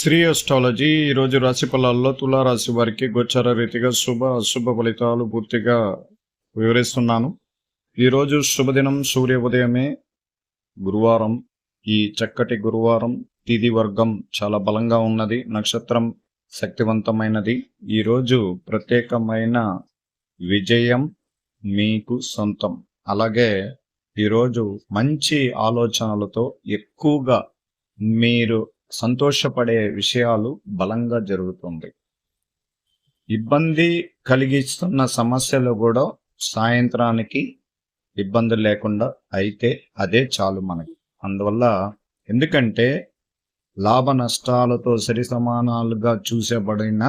Shri astrology ఈరోజు రాశి ఫలాల్లో తులారాశి వారికి గోచర రీతిగా శుభ అశుభ ఫలితాలు పూర్తిగా వివరిస్తున్నాను. ఈరోజు శుభదినం సూర్య ఉదయమే గురువారం. ఈ చక్కటి గురువారం తిది వర్గం చాలా బలంగా ఉన్నది నక్షత్రం శక్తివంతమైనది. ఈరోజు ప్రత్యేకమైన విజయం మీకు సొంతం. అలాగే ఈరోజు మంచి ఆలోచనలతో ఎక్కువగా మీరు సంతోషపడే విషయాలు బలంగా జరుగుతుంది. ఇబ్బంది కలిగిస్తున్న సమస్యలు కూడా సాయంత్రానికి ఇబ్బంది లేకుండా అయితే అదే చాలు మనకి. అందువల్ల ఎందుకంటే లాభ నష్టాలతో సరి సమానాలుగా చూసేబడిన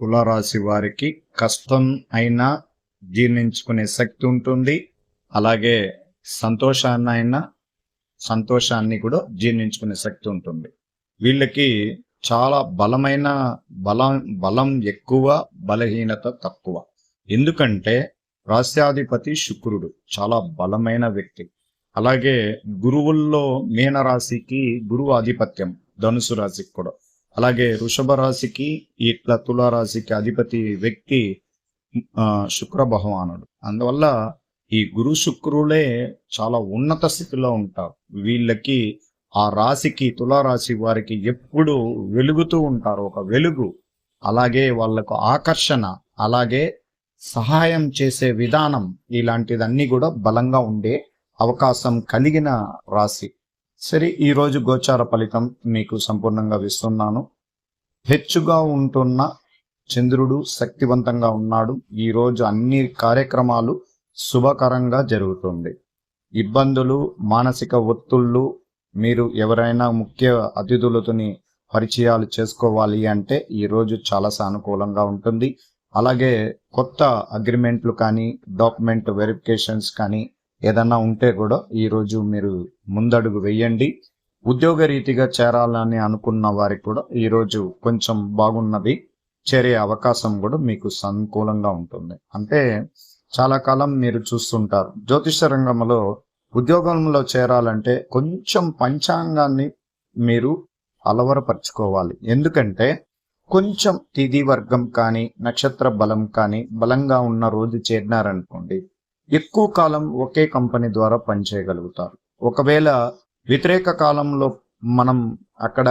తులారాశి వారికి కష్టం అయినా జీర్ణించుకునే శక్తి ఉంటుంది. అలాగే సంతోషాన్ని అయినా సంతోషాన్ని కూడా జీర్ణించుకునే శక్తి ఉంటుంది. వీళ్ళకి చాలా బలమైన బలం బలం ఎక్కువ బలహీనత తక్కువ. ఎందుకంటే రాశ్యాధిపతి శుక్రుడు చాలా బలమైన వ్యక్తి. అలాగే గురువుల్లో మీనరాశికి గురువు ఆధిపత్యం ధనుసు రాశికి కూడా. అలాగే వృషభ రాశికి ఇట్లా తులారాశికి అధిపతి వ్యక్తి శుక్ర భగవానుడు. అందువల్ల ఈ గురు శుక్రులే చాలా ఉన్నత స్థితిలో ఉంటారు. వీళ్ళకి ఆ రాశికి తులారాశి వారికి ఎప్పుడు వెలుగుతూ ఉంటారు. ఒక వెలుగు అలాగే వాళ్ళకు ఆకర్షణ అలాగే సహాయం చేసే విధానం ఇలాంటిదన్నీ కూడా బలంగా ఉండే అవకాశం కలిగిన రాశి. సరే ఈరోజు గోచార ఫలితం మీకు సంపూర్ణంగా ఇస్తున్నాను హెచ్చుగా ఉంటున్న చంద్రుడు శక్తివంతంగా ఉన్నాడు. ఈరోజు అన్ని కార్యక్రమాలు శుభకరంగా జరుగుతుంది. ఇబ్బందులు మానసిక ఒత్తుళ్ళు మీరు ఎవరైనా ముఖ్య అతిథులతోని పరిచయాలు చేసుకోవాలి అంటే ఈ రోజు చాలా సానుకూలంగా ఉంటుంది. అలాగే కొత్త అగ్రిమెంట్లు కానీ డాక్యుమెంట్ వెరిఫికేషన్స్ కానీ ఏదన్నా ఉంటే కూడా ఈ రోజు మీరు ముందడుగు వేయండి. ఉద్యోగ రీతిగా చేరాలని అనుకున్న వారికి కూడా ఈ రోజు కొంచెం బాగున్నది. చేరే అవకాశం కూడా మీకు సానుకూలంగా ఉంటుంది. అంటే చాలా కాలం మీరు చూస్తుంటారు. జ్యోతిష రంగంలో ఉద్యోగంలో చేరాలంటే కొంచెం పంచాంగాన్ని మీరు అలవరపరుచుకోవాలి. ఎందుకంటే కొంచెం తిథి వర్గం కానీ నక్షత్ర బలం కానీ బలంగా ఉన్న రోజు చేరినారనుకోండి ఎక్కువ కాలం ఒకే కంపెనీ ద్వారా పనిచేయగలుగుతారు. ఒకవేళ వ్యతిరేక కాలంలో మనం అక్కడ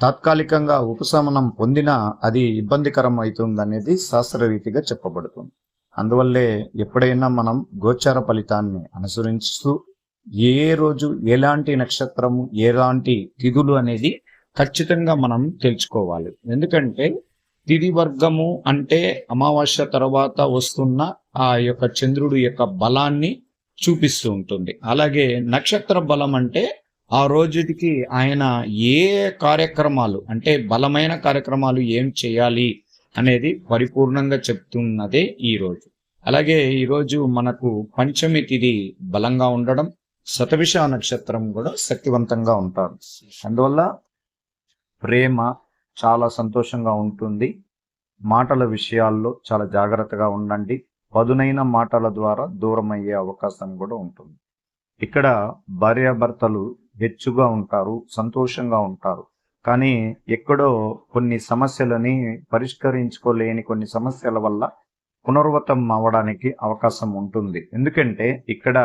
తాత్కాలికంగా ఉపశమనం పొందినా అది ఇబ్బందికరం అవుతుందనేది శాస్త్రరీతిగా చెప్పబడుతుంది. అందువల్లే ఎప్పుడైనా మనం గోచార ఫలితాన్ని అనుసరిస్తూ ఏ రోజు ఎలాంటి నక్షత్రము ఎలాంటి తిథులు అనేది ఖచ్చితంగా మనం తెలుసుకోవాలి. ఎందుకంటే తిథి వర్గము అంటే అమావాస్య తర్వాత వస్తున్న ఆ యొక్క చంద్రుడు యొక్క బలాన్ని చూపిస్తూ ఉంటుంది. అలాగే నక్షత్ర బలం అంటే ఆ రోజుకి ఆయన ఏ కార్యక్రమాలు అంటే బలమైన కార్యక్రమాలు ఏం చేయాలి అనేది పరిపూర్ణంగా చెప్తున్నదే ఈ రోజు. అలాగే ఈరోజు మనకు పంచమి తిథి బలంగా ఉండడం శతవిష నక్షత్రం కూడా శక్తివంతంగా ఉంటారు. అందువల్ల ప్రేమ చాలా సంతోషంగా ఉంటుంది. మాటల విషయాల్లో చాలా జాగ్రత్తగా ఉండండి. పదునైన మాటల ద్వారా దూరం అయ్యే అవకాశం కూడా ఉంటుంది. ఇక్కడ భార్యాభర్తలు హెచ్చుగా ఉంటారు సంతోషంగా ఉంటారు. కానీ ఎక్కడో కొన్ని సమస్యలని పరిష్కరించుకోలేని కొన్ని సమస్యల వల్ల పునర్వతం అవ్వడానికి అవకాశం ఉంటుంది. ఎందుకంటే ఇక్కడ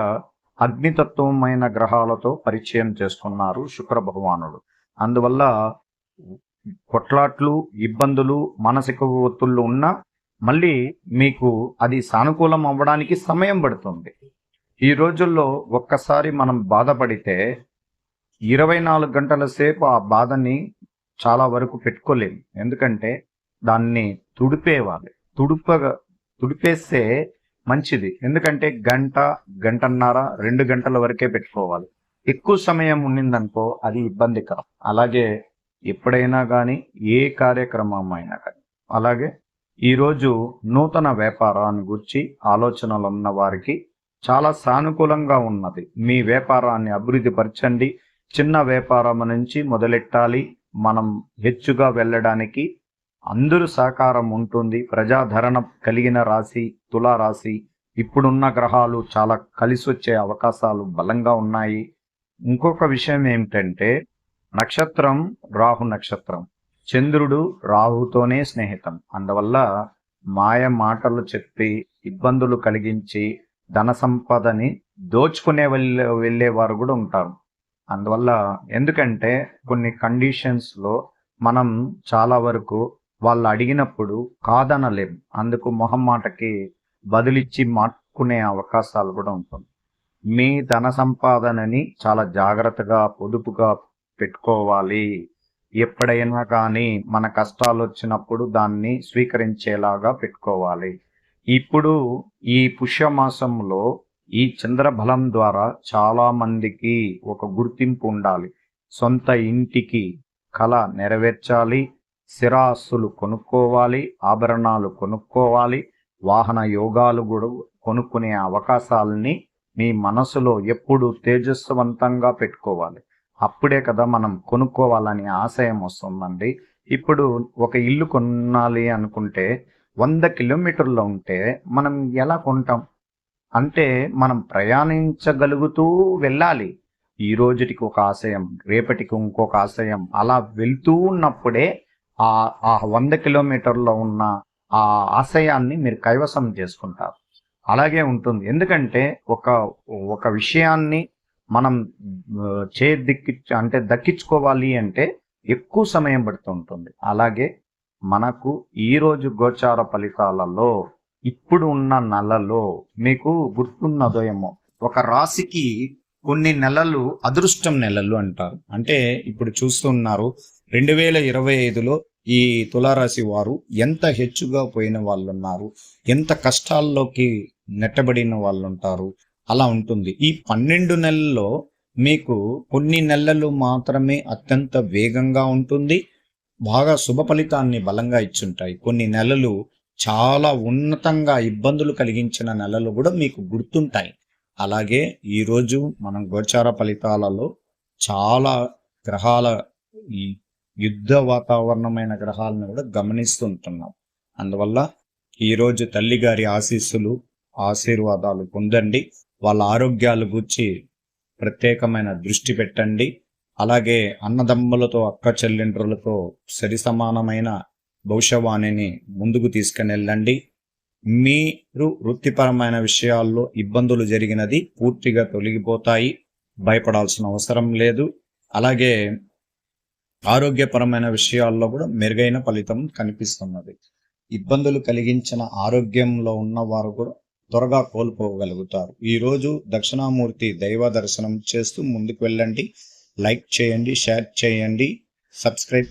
అగ్నితత్వమైన గ్రహాలతో పరిచయం చేసుకున్నారు శుక్ర భగవానుడు. అందువల్ల కొట్లాట్లు ఇబ్బందులు మానసిక ఒత్తుళ్ళు ఉన్నా మళ్ళీ మీకు అది సానుకూలం అవ్వడానికి సమయం పడుతుంది. ఈ రోజుల్లో ఒక్కసారి మనం బాధపడితే ఇరవై నాలుగు గంటల సేపు ఆ బాధని చాలా వరకు పెట్టుకోలేము. ఎందుకంటే దాన్ని తుడిపేవాలి. తుడుపగా తుడిపేస్తే మంచిది. ఎందుకంటే గంట గంటన్నర రెండు గంటల వరకే పెట్టుకోవాలి. ఎక్కువ సమయం ఉండిందనుకో అది ఇబ్బందికరం అలాగే ఎప్పుడైనా కానీ ఏ కార్యక్రమం అయినా కానీ అలాగే ఈరోజు నూతన వ్యాపారాన్ని గురించి ఆలోచనలు ఉన్న వారికి చాలా సానుకూలంగా ఉన్నది. మీ వ్యాపారాన్ని అభివృద్ధి పరచండి. చిన్న వ్యాపారం నుంచి మొదలెట్టాలి. మనం హెచ్చుగా వెళ్ళడానికి అందరూ సహకారం ఉంటుంది. ప్రజాధరణ కలిగిన రాశి తులారాశి ఇప్పుడున్న గ్రహాలు చాలా కలిసి వచ్చే అవకాశాలు బలంగా ఉన్నాయి. ఇంకొక విషయం ఏమిటంటే నక్షత్రం రాహు నక్షత్రం. చంద్రుడు రాహుతోనే స్నేహితం. అందువల్ల మాయ మాటలు చెప్పి ఇబ్బందులు కలిగించి ధన సంపదని దోచుకునే వెళ్ళే వెళ్ళేవారు కూడా ఉంటారు. అందువల్ల ఎందుకంటే కొన్ని కండిషన్స్లో మనం చాలా వరకు వాళ్ళు అడిగినప్పుడు కాదనలేం అందుకు మొహం మాటకి బదులిచ్చి మాట్లాడుకునే అవకాశాలు కూడా ఉంటుంది మీ ధన సంపాదనని చాలా జాగ్రత్తగా పొదుపుగా పెట్టుకోవాలి. ఎప్పుడైనా కానీ మన కష్టాలు వచ్చినప్పుడు దాన్ని స్వీకరించేలాగా పెట్టుకోవాలి. ఇప్పుడు ఈ పుష్యమాసంలో ఈ చంద్రబలం ద్వారా చాలా మందికి ఒక గుర్తింపు ఉండాలి. సొంత ఇంటికి కళ నెరవేర్చాలి. స్థిరాస్తులు కొనుక్కోవాలి. ఆభరణాలు కొనుక్కోవాలి. వాహన యోగాలు కూడా కొనుక్కునే అవకాశాలని మీ మనసులో ఎప్పుడు తేజస్వంతంగా పెట్టుకోవాలి. అప్పుడే కదా మనం కొనుక్కోవాలని ఆశయం వస్తుందండి. ఇప్పుడు ఒక ఇల్లు కొనాలి అనుకుంటే వంద కిలోమీటర్లో ఉంటే మనం ఎలా కొంటాం? అంటే మనం ప్రయాణించగలుగుతూ వెళ్ళాలి. ఈ రోజుటికి ఒక ఆశయం రేపటికి ఇంకొక ఆశయం అలా వెళ్తూ ఉన్నప్పుడే ఆ ఆ వంద కిలోమీటర్లో ఉన్న ఆ ఆశయాన్ని మీరు కైవసం చేసుకుంటారు. అలాగే ఉంటుంది. ఎందుకంటే ఒక ఒక విషయాన్ని మనం చేదిక్కి చే దిక్కి అంటే దక్కించుకోవాలి అంటే ఎక్కువ సమయం పడుతుంటుంది. అలాగే మనకు ఈ రోజు గోచార ఫలితాలలో ఇప్పుడు ఉన్న నెలలో మీకు గుర్తున్నదో ఏమో. ఒక రాశికి కొన్ని నెలలు అదృష్టం నెలలు అంటారు. అంటే ఇప్పుడు చూస్తున్నారు రెండు వేల ఇరవై ఐదులో ఈ తులారాశి వారు ఎంత హెచ్చుగా పోయిన వాళ్ళు ఉన్నారు ఎంత కష్టాల్లోకి నెట్టబడిన వాళ్ళు ఉంటారు అలా ఉంటుంది. ఈ పన్నెండు నెలల్లో మీకు కొన్ని నెలలు మాత్రమే అత్యంత వేగంగా ఉంటుంది బాగా శుభ ఫలితాన్ని బలంగా ఇచ్చుంటాయి. కొన్ని నెలలు చాలా ఉన్నతంగా ఇబ్బందులు కలిగించిన నెలలు కూడా మీకు గుర్తుంటాయి. అలాగే ఈరోజు మనం గోచార ఫలితాలలో చాలా గ్రహాల ఈ యుద్ధ వాతావరణమైన గ్రహాలను కూడా గమనిస్తుంటున్నాం అందువల్ల ఈరోజు తల్లిగారి ఆశీస్సులు ఆశీర్వాదాలు పొందండి. వాళ్ళ ఆరోగ్యాలు గురించి ప్రత్యేకమైన దృష్టి పెట్టండి. అలాగే అన్నదమ్ములతో అక్క చెల్లెండ్రులతో సరి సమానమైన భవిష్యవాణిని ముందుకు తీసుకుని మీరు వృత్తిపరమైన విషయాల్లో ఇబ్బందులు జరిగినది పూర్తిగా తొలగిపోతాయి. భయపడాల్సిన అవసరం లేదు. అలాగే ఆరోగ్యపరమైన విషయాల్లో కూడా మెరుగైన ఫలితం కనిపిస్తున్నది. ఇబ్బందులు కలిగించిన ఆరోగ్యంలో ఉన్నవారు కూడా త్వరగా కోల్పోగలుగుతారు. ఈరోజు దక్షిణామూర్తి దైవ దర్శనం చేస్తూ ముందుకు వెళ్ళండి. లైక్ చేయండి షేర్ చేయండి సబ్స్క్రైబ్